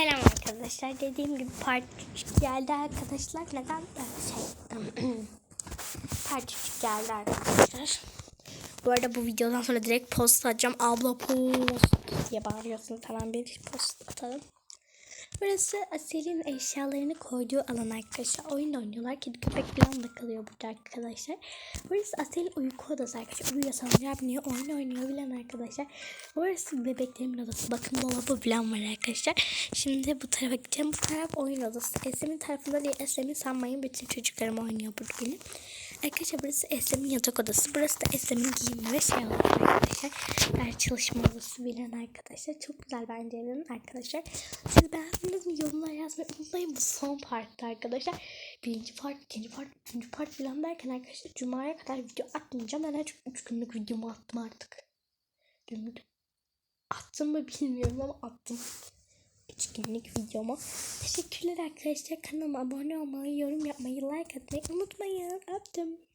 Selam arkadaşlar. Dediğim gibi part 3 geldi arkadaşlar. Neden? Şey part 3 geldi arkadaşlar. Bu arada bu videodan sonra direkt post atacağım. Abla post diye bağırıyorsunuz. Hemen bir post atalım. Burası Asel'in eşyalarını koyduğu alan arkadaşlar. Oyun oynuyorlar. Kedi köpek falan da kalıyor burada arkadaşlar. Burası Asel'in uyku odası arkadaşlar. Uyuyor sanıyor, biniyor, oyun oynuyor bilen arkadaşlar. Burası bebeklerimin odası. Bakım dolabı falan var arkadaşlar. Şimdi bu tarafa gideceğim. Bu taraf oyun odası. Eslem'in tarafında değil. Eslem'in sanmayın. Bütün çocuklarım oynuyor burada benim. Arkadaşlar burası Eslem'in yatak odası. Burası da Eslem'in giyinme ve şey arkadaşlar. Ders çalışma odası bilen arkadaşlar. Çok güzel bence evim arkadaşlar. Siz beğendiniz mi? Yorumlar yazmayı unutmayın. Bu son partta arkadaşlar. Birinci part, ikinci part, üçüncü part falan derken arkadaşlar Cuma'ya kadar video atmayacağım. Ben çünkü 3 günlük videomu attım artık. Günlük attım mı bilmiyorum ama attım. 3 günlük videomu. Teşekkürler arkadaşlar. Kanalıma abone olmayı, yorum yapmayı, like atmayı unutmayın. Öptüm.